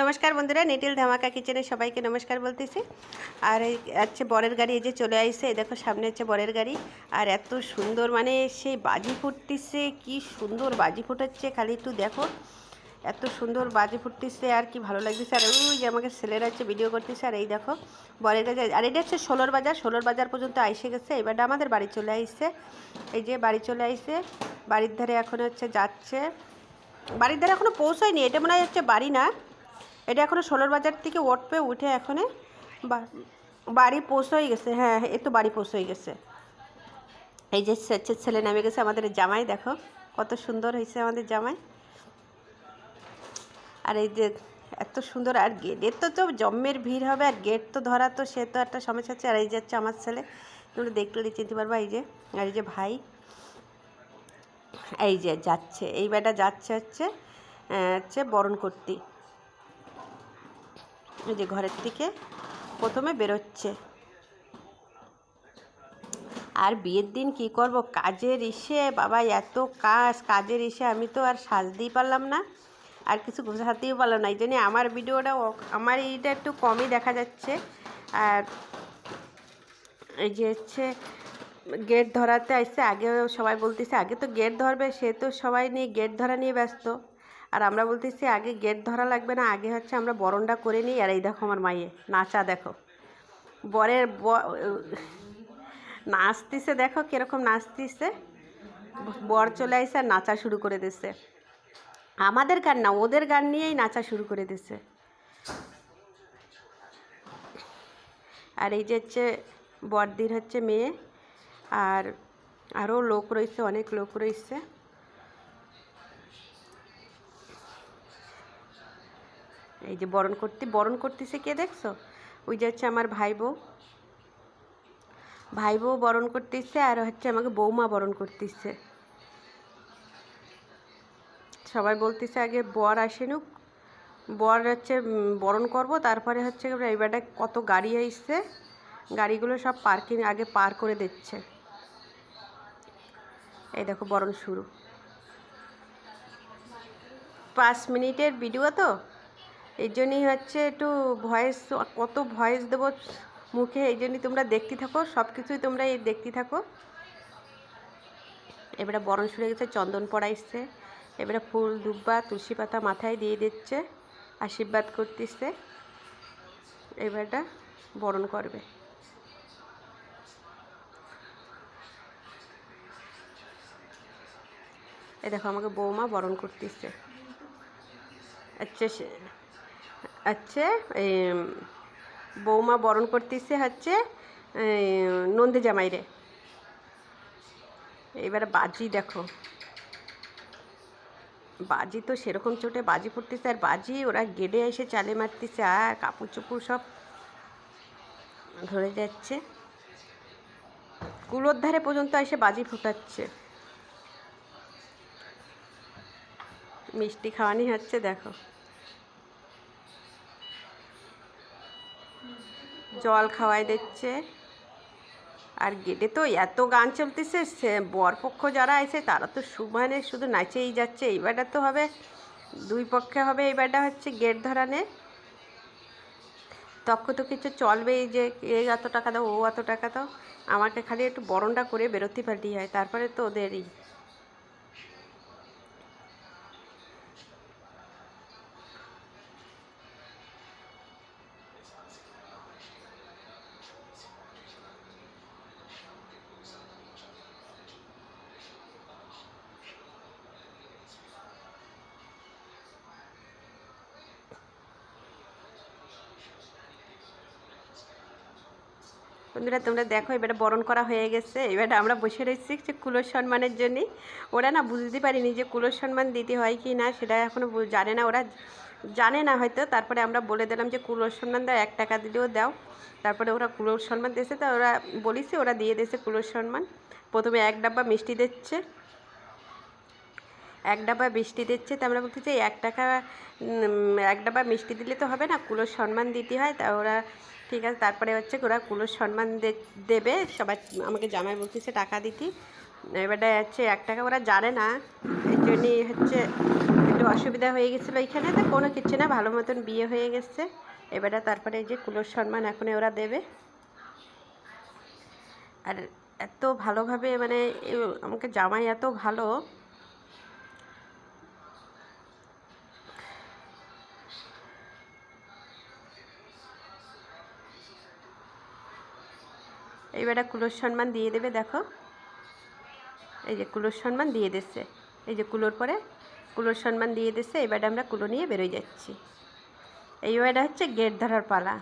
নমস্কার বন্ধুরা, নিটিল ধামাকা কিচেনে সবাইকে নমস্কার বলতেছি। আর এই হচ্ছে বরের গাড়ি, এই যে চলে আইসে, এই দেখো সামনে হচ্ছে বরের গাড়ি। আর এত সুন্দর মানে সেই বাজি ফুটতেছে, কি সুন্দর বাজি ফুটাচ্ছে, খালি একটু দেখো। এত সুন্দর বাজি ফুটতেছে, আর কি ভালো লাগতেছে। আর ওই যে আমাকে ছেলেরা হচ্ছে ভিডিও করতেছে, আর এই দেখো বরের গাড়ি। আর এটা হচ্ছে ষোলোর বাজার ষোলোর বাজার পর্যন্ত আইসে গেছে এবারটা আমাদের বাড়ি চলে আইসে। এই যে বাড়ি চলে আইসে, বাড়ির ধারে এখন হচ্ছে যাচ্ছে। বাড়ির ধারে এখনও পৌঁছায়নি, এটা মনে হয় হচ্ছে বাড়ি না। এটা এখনও ষোলোর বাজার থেকে উঠবে, উঠে এখনে বাড়ি পৌঁছই গেছে হ্যাঁ এই তো বাড়ি পৌঁছই গেছে। এই যে হচ্ছে ছেলে নামে গেছে আমাদের জামাই, দেখো কত সুন্দর হয়েছে আমাদের জামাই। আর এই যে এত সুন্দর, আর গেটের তো তো জম্মের ভিড় হবে, আর গেট তো ধরা তো সে তো একটা সমস্যা আছে আর এই যে হচ্ছে আমার ছেলে। তোমরা দেখলে চিনতে পারবা, এই যে, আর এই যে ভাই। এই যে যাচ্ছে, এই বেটা যাচ্ছে হচ্ছে হচ্ছে বরণ করতে যে ঘরের থেকে প্রথমে বেরোচ্ছে। আর বিয়ের দিন কি করব? কাজের ইসে, বাবা, এত কাজ, কাজের ইসে, আমি তো আর সাজতেই পারলাম না। আর কিছু গোছাতেও পারলাম না। এই জন্যে আমার ভিডিওটা আমার এইটা একটু কমই দেখা যাচ্ছে। আর এই যে হচ্ছে গেট ধরাতে আসছে। আগে সবাই বলতেছে, আগে তো গেট ধরবে, সে তো সবাই নিয়ে গেট ধরা নিয়ে ব্যস্ত। আর আমরা বলতেছি, আগে গেট ধরা লাগবে না, আগে হচ্ছে আমরা বরণটা করে নিই। আর এই দেখো আমার মাইয়ে, নাচা দেখো। বরের ব- নাচতিছে দেখো কীরকম নাচতিছে। বর চলে আসছে আর নাচা শুরু করে দিছে। আমাদের গান না, ওদের গান নিয়েই নাচা শুরু করে দিছে। আর এই যে হচ্ছে বড়দির হচ্ছে মেয়ে, আর আরও লোক রয়েছে, অনেক লোক রয়েছে। এই যে বরণ করতে, বরণ করতেছে কে দেখছ? ওই যে হচ্ছে আমার ভাই বউ। ভাই বউ বরণ করতেছে আর হচ্ছে আমাকে বৌমা বরণ করতেছে। সবাই বলতেছে আগে বর আসেনুক বর হচ্ছে বরণ করব, তারপরে হচ্ছে এইবারটা কত গাড়ি আসছে গাড়িগুলো সব পার্কিং, আগে পার করে দিচ্ছে। এই দেখো বরণ শুরু। পাঁচ মিনিটের ভিডিও তো? এই জন্যই হচ্ছে একটু ভয়েস, কত ভয়েস দেবো মুখে, এই জন্যই তোমরা দেখতে থাকো সব কিছুই তোমরা এই দেখতে থাকো। এবারে বরণ শুরু গেছে, চন্দন পড়াইছে এবারে ফুল দুব্বা তুলসী পাতা মাথায় দিয়ে দিচ্ছে, আশীর্বাদ করতেছে। এবারটা বরণ করবে। এ দেখো আমাকে বৌমা বরণ করতেছে। আচ্ছা এই, বৌমা বরণ করতেছে হচ্ছে নন্দে জামাইরে। এবারে বাজি দেখো। বাজি তো সেরকম চোটে বাজি ফুটতেছে আর বাজি ওরা গেডে এসে চালে মারতেছে আর কাপড় চোপড় সব ধরে যাচ্ছে। কুলোর ধারে পর্যন্ত এসে বাজি ফুটাচ্ছে। মিষ্টি খাওয়ানি হচ্ছে দেখো। জল খাওয়াই দিচ্ছে। আর গেটে তো এত গান চলতেছে, সে বরপক্ষ যারা আছে তারা তো সুমানে শুধু নাচেই যাচ্ছে। এইবারটা তো হবে, দুই পক্ষে হবে, এইবারটা হচ্ছে গেট ধরানে। তক্ষ তো কিছু চলবে এই যে এ এত টাকা দাও, ও এত টাকা দাও। আমাকে খালি একটু বরণটা করে বেরোতে পারলেই হয়, তারপরে তো ওদেরই বন্ধুরা, তোমরা দেখো, এবারে বরণ করা হয়ে গেছে। এবারে আমরা বসে রয়েছি যে কুলোর সম্মানের জন্যে। ওরা না বুঝতে পারিনি যে কুলোর সম্মান দিতে হয় কি না, সেটা এখনও জানে না। ওরা জানে না হয়তো, তারপরে আমরা বলে দিলাম যে কুলোর সম্মান দাও, এক টাকা দিলেও দাও। তারপরে ওরা কুলোর সম্মান দিয়েছে, তো ওরা বলিছে, ওরা দিয়ে দিয়েছে কুলোর সম্মান প্রথমে এক ডাব্বা মিষ্টি দিচ্ছে। এক ডাব্বা মিষ্টি দিচ্ছে, তা আমরা বলতেছি এক টাকা এক ডাব্বা মিষ্টি দিলে তো হবে না, কুলোর সম্মান দিতে হয়। তা ওরা ঠিক আছে, তারপরে হচ্ছে ওরা কুলোর সম্মান দেবে, সবাই, আমাকে জামাই বলতেছে টাকা দিতি। এবারে হচ্ছে এক টাকা ওরা জানে না, এই জন্যই হচ্ছে একটু অসুবিধা হয়ে গেছিল এখানে, তো কোনো কিছু না, ভালো মতন বিয়ে হয়ে গেছে। এবারে তারপরে এই যে কুলোর সম্মান এখন ওরা দেবে। আর এত ভালোভাবে মানে আমাকে জামাই এত ভালো এইবারে কুলোর সম্মান দিয়ে দেবে, দেখো। এই যে কুলোর সম্মান দিয়ে দিচ্ছে। এই যে কুলোর পরে কুলোর সম্মান দিয়ে দিচ্ছে, এবারে আমরা কুলো নিয়ে বেরোয় যাচ্ছি। এইবারটা হচ্ছে গেট ধরার পালা।